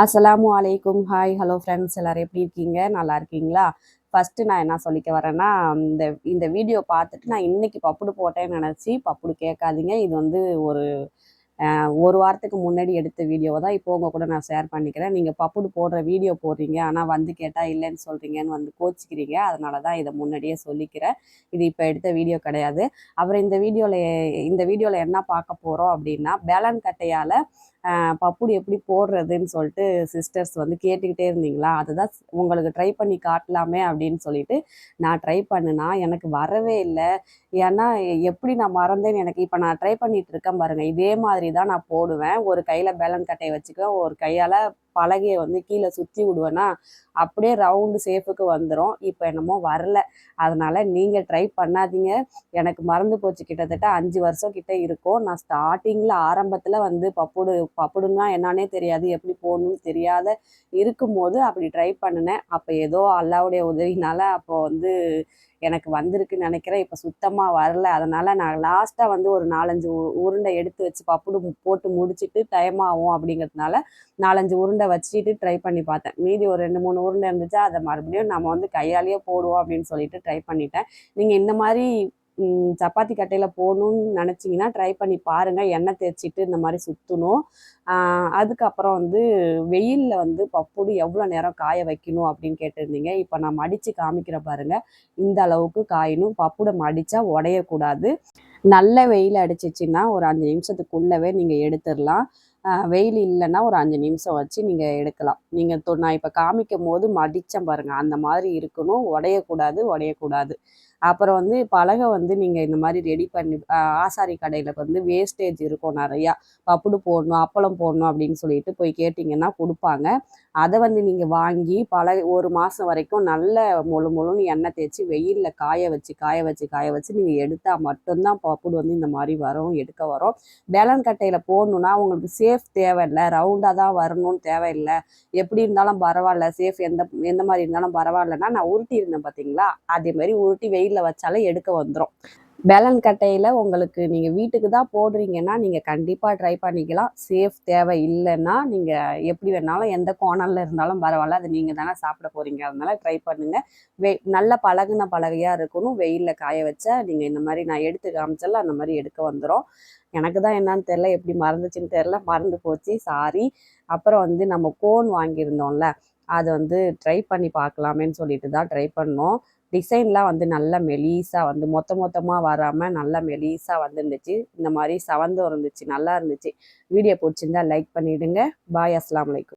அஸ்லாமு அலைக்கும் hi hello friends எல்லாரும் எப்படி இருக்கீங்க? நல்லா இருக்கீங்களா? ஃபஸ்ட்டு நான் என்ன சொல்லிக்க வரேன்னா இந்த இந்த வீடியோ பார்த்துட்டு நான் இன்னைக்கு பப்புடு போட்டேன்னு நினச்சி பப்புடு கேட்காதீங்க. இது வந்து ஒரு ஒரு வாரத்துக்கு முன்னாடி எடுத்த வீடியோவை தான். இப்போ உங்கள் கூட நான் ஷேர் பண்ணிக்கிறேன். நீங்கள் பப்புடு போடுற வீடியோ போடுறீங்க. ஆனால் வந்து கேட்டால் இல்லைன்னு சொல்கிறீங்கன்னு வந்து கோச்சிக்கிறீங்க. அதனால தான் இதை முன்னாடியே சொல்லிக்கிறேன். இது இப்போ எடுத்த வீடியோ கிடையாது. அப்புறம் இந்த வீடியோவில் இந்த வீடியோவில் என்ன பார்க்க போகிறோம் அப்படின்னா பேலன் கட்டையால் பப்புடு எப்படி போடுறதுன்னு சொல்லிட்டு சிஸ்டர்ஸ் வந்து கேட்டுக்கிட்டே இருந்தீங்களா? அதுதான் உங்களுக்கு ட்ரை பண்ணி காட்டலாமே அப்படின்னு சொல்லிட்டு நான் ட்ரை பண்ணுனா எனக்கு வரவே இல்லை. ஏன்னா எப்படி நான் மறந்தேன்னு எனக்கு இப்போ நான் ட்ரை பண்ணிட்டு இருக்கேன் பாருங்க. இதே மாதிரி தான் நான் போடுவேன். ஒரு கையில் பேலன் கட்டையை வச்சுக்குவேன். ஒரு கையால் பலகையை வந்து கீழே சுற்றி விடுவேன்னா அப்படியே ரவுண்டு சேஃபுக்கு வந்துடும் இப்போ என்னமோ வரல. அதனால் நீங்கள் ட்ரை பண்ணாதீங்க. எனக்கு மறந்து போச்சு. கிட்டத்தட்ட அஞ்சு வருஷம் கிட்டே இருக்கும். நான் ஸ்டார்டிங்கில் ஆரம்பத்தில் வந்து பப்புடு பப்புடுன்னா என்னன்னே தெரியாது. எப்படி போகணும்னு தெரியாத இருக்கும்போது அப்படி ட்ரை பண்ணினேன். அப்போ ஏதோ அல்லாவுடைய உதவினால அப்போ வந்து எனக்கு வந்திருக்குன்னு நினைக்கிறேன். இப்போ சுத்தமாக வரல. அதனால் நான் லாஸ்ட்டாக வந்து ஒரு நாலஞ்சு உருண்டை எடுத்து வச்சு பப்புடு போட்டு முடிச்சுட்டு டைம் ஆகும் அப்படிங்கிறதுனால நாலஞ்சு உருண்டை வச்சுட்டு ட்ரை பண்ணி பார்த்தேன். மீதி ஒரு ரெண்டு மூணு உருண்டை இருந்துச்சு. அதை மறுபடியும் நம்ம வந்து கையாலேயே போடுவோம் அப்படின்னு சொல்லிட்டு ட்ரை பண்ணிட்டேன். நீங்கள் இந்த மாதிரி சப்பாத்தி கட்டையில் போகணும்னு நினச்சிங்கன்னா ட்ரை பண்ணி பாருங்கள் எண்ணெய் தேய்ச்சிட்டு இந்த மாதிரி சுற்றணும் அதுக்கப்புறம் வந்து வெயிலில் வந்து பப்புடு எவ்வளோ நேரம் காய வைக்கணும் அப்படின்னு கேட்டிருந்தீங்க. இப்போ நான் மடித்து காமிக்கிற பாருங்க. இந்த அளவுக்கு காயணும். பப்புடை மடித்தா உடையக்கூடாது. நல்ல வெயில் அடிச்சிச்சின்னா ஒரு அஞ்சு நிமிஷத்துக்குள்ளவே நீங்கள் எடுத்துடலாம். வெயில் இல்லைன்னா ஒரு அஞ்சு நிமிஷம் வச்சு நீங்கள் எடுக்கலாம். நீங்கள் நான் இப்போ காமிக்கும் போது மடித்தேன் பாருங்கள் அந்த மாதிரி இருக்கணும். உடையக்கூடாது உடையக்கூடாது. அப்புறம் வந்து பலகை வந்து நீங்கள் இந்த மாதிரி ரெடி பண்ணி ஆசாரி கடையில் வந்து வேஸ்டேஜ் இருக்கும் நிறையா. பப்புடு போடணும் அப்பளம் போடணும் அப்படின்னு சொல்லிட்டு போய் கேட்டிங்கன்னா கொடுப்பாங்க. அதை வந்து நீங்கள் வாங்கி பல ஒரு மாதம் வரைக்கும் நல்ல முழு முழுன்னு எண்ணெய் தேய்ச்சி வெயிலில் காய வச்சு காய வச்சு காய வச்சு நீங்கள் எடுத்தால் மட்டும்தான் பப்புடு வந்து இந்த மாதிரி வரும் எடுக்க வரும். பேலன் கட்டையில் போடணுன்னா உங்களுக்கு சேஃப் தேவையில்லை ரவுண்டாக தான் வரணும்னு தேவையில்லை. எப்படி இருந்தாலும் பரவாயில்ல சேஃப் எந்த எந்த மாதிரி இருந்தாலும் பரவாயில்லன்னா நான் உருட்டி இருந்தேன் பார்த்தீங்களா? அதே மாதிரி உருட்டி வெயில் வெயிலில் வச்சாலே எடுக்க வந்துடும் பேலன் கட்டையில் உங்களுக்கு நீங்கள் வீட்டுக்கு தான் போடுறீங்கன்னா நீங்கள் கண்டிப்பாக ட்ரை பண்ணிக்கலாம். சேஃப் தேவை இல்லைன்னா நீங்கள் எப்படி வேணாலும் எந்த கோணலில் இருந்தாலும் பரவாயில்ல அது நீங்கள் தானே சாப்பிட போகிறீங்க அதனால ட்ரை பண்ணுங்கள் வெ நல்ல பழகுன பலகையாக இருக்கணும். வெயிலில் காய வச்சா நீங்கள் இந்த மாதிரி நான் எடுத்து காமிச்சல அந்த மாதிரி எடுக்க வந்துடும் எனக்கு தான் என்னன்னு தெரில எப்படி மறந்துச்சுன்னு தெரில மறந்து போச்சு சாரி அப்புறம் வந்து நம்ம கோன் வாங்கியிருந்தோம்ல அது வந்து ட்ரை பண்ணி பார்க்கலாமேன்னு சொல்லிட்டு தான் ட்ரை பண்ணோம். டிசைன்லாம் வந்து நல்லா மெலீஸாக வந்து மொத்த மொத்தமாக வராமல் நல்லா மெலீஸாக வந்துருந்துச்சு. இந்த மாதிரி சவந்தும் இருந்துச்சு நல்லா இருந்துச்சு. வீடியோ பிடிச்சிருந்தா லைக் பண்ணிவிடுங்க பாய் அஸ்லாம் வலைக்கும்